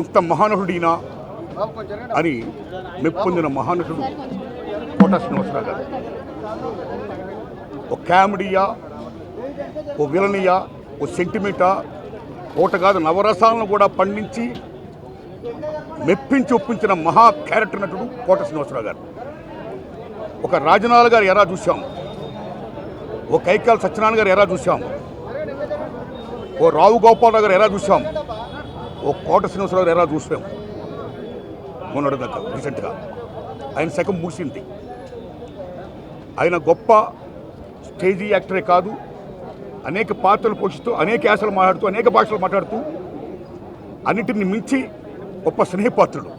ఎంత మహానుడినా అని మెప్పొందిన మహానుషుడు కోట శ్రీనివాసరావు గారు. ఓ కామెడీయా ఓ విలనియా ఓ సెంటిమెంటా కోట కాదు నవరసాలను కూడా పండించి మెప్పించి ఒప్పించిన మహా క్యారెక్టర్ నటుడు కోట శ్రీనివాసరావు గారు. ఒక రాజనాల గారు ఎలా చూసాం ఓ కైకాల సత్యనారాయణ గారు ఎలా చూసాం ఓ రావు గోపాలరావు గారు ఎలా చూసాం ఓ కోట శ్రీనివాసరావు ఎలా చూసాం? మొన్నటి దాకా రీసెంట్గా ఆయన శకం ముగిసింది. ఆయన గొప్ప స్టేజీ యాక్టరే కాదు. అనేక పాత్రలు పోషిస్తూ అనేక యాసలు మాట్లాడుతూ అనేక భాషలు మాట్లాడుతూ అన్నిటిని మించి గొప్ప స్నేహపాత్రుడు.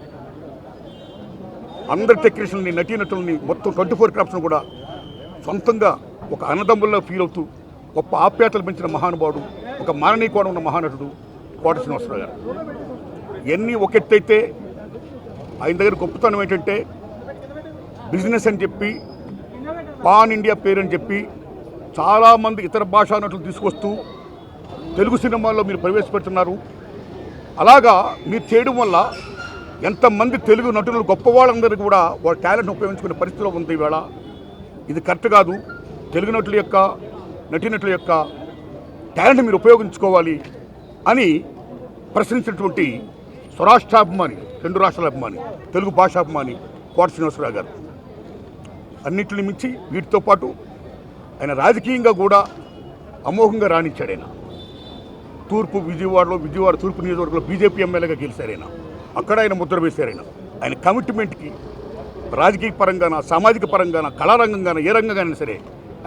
అందరి టెక్నీషియన్ని నటీనటుల్ని మొత్తం ట్వంటీ ఫోర్ క్రాఫ్ట్స్ను కూడా సొంతంగా ఒక అన్నదమ్ముల్లో ఫీల్ అవుతూ గొప్ప ఆప్యాతలు పెంచిన మహానుభావుడు ఒక మాననీయ ఉన్న మహానటుడు. కోట శ్రీనివాసరావు గారు. ఇవన్నీ ఒకెత్తైతే ఆయన దగ్గర గొప్పతనం ఏంటంటే బిజినెస్ అని చెప్పి పాన్ ఇండియా పేరు అని చెప్పి చాలామంది ఇతర భాషా నటులు తీసుకొస్తూ తెలుగు సినిమాల్లో మీరు ప్రవేశపెడుతున్నారు. అలాగా మీరు చేయడం వల్ల ఎంతమంది తెలుగు నటులు గొప్ప వాళ్ళందరికీ కూడా వాళ్ళ టాలెంట్ ఉపయోగించుకునే పరిస్థితిలో ఉంది ఈవేళ. ఇది కరెక్ట్ కాదు. తెలుగు నటుల యొక్క నటీనటుల యొక్క టాలెంట్ మీరు ఉపయోగించుకోవాలి అని ప్రశ్నించినటువంటి స్వరాష్ట్రాభిమాని రెండు రాష్ట్రాల అభిమాని తెలుగు భాషాభిమాని కోట శ్రీనివాసరావు గారు. అన్నింటిని మించి వీటితో పాటు ఆయన రాజకీయంగా కూడా అమోఘంగా రాణించాడు ఆయన. తూర్పు విజయవాడలో విజయవాడ తూర్పు నియోజకవర్గంలో బీజేపీ ఎమ్మెల్యేగా గెలిచారు ఆయన. అక్కడ ఆయన ముద్ర వేశారు ఆయన. ఆయన కమిట్మెంట్కి రాజకీయ పరంగాన సామాజిక పరంగాన కళారంగంగాన ఏ రంగంగానైనా సరే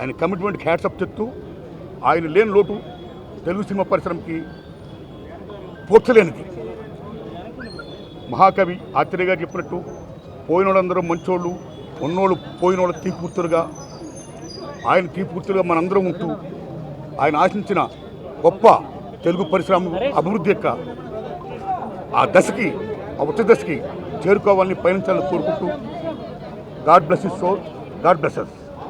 ఆయన కమిట్మెంట్కి హ్యాట్సప్ చెప్తూ ఆయన లేని లోటు తెలుగు సినిమా పరిశ్రమకి పోర్చలేనిది. మహాకవి ఆత్రేయ గారు చెప్పినట్టు పోయిన వాళ్ళందరూ మంచోళ్ళు ఉన్నోళ్ళు పోయిన వాళ్ళు తీపుర్తులుగా ఆయన తీపుర్తులుగా మనందరం ఉంటూ ఆయన ఆశించిన గొప్ప తెలుగు పరిశ్రమ అభివృద్ధి యొక్క ఆ దశకి ఆ ఉచ్చ దశకి చేరుకోవాలని పయనించాలని కోరుకుంటూ god bless us so god bless us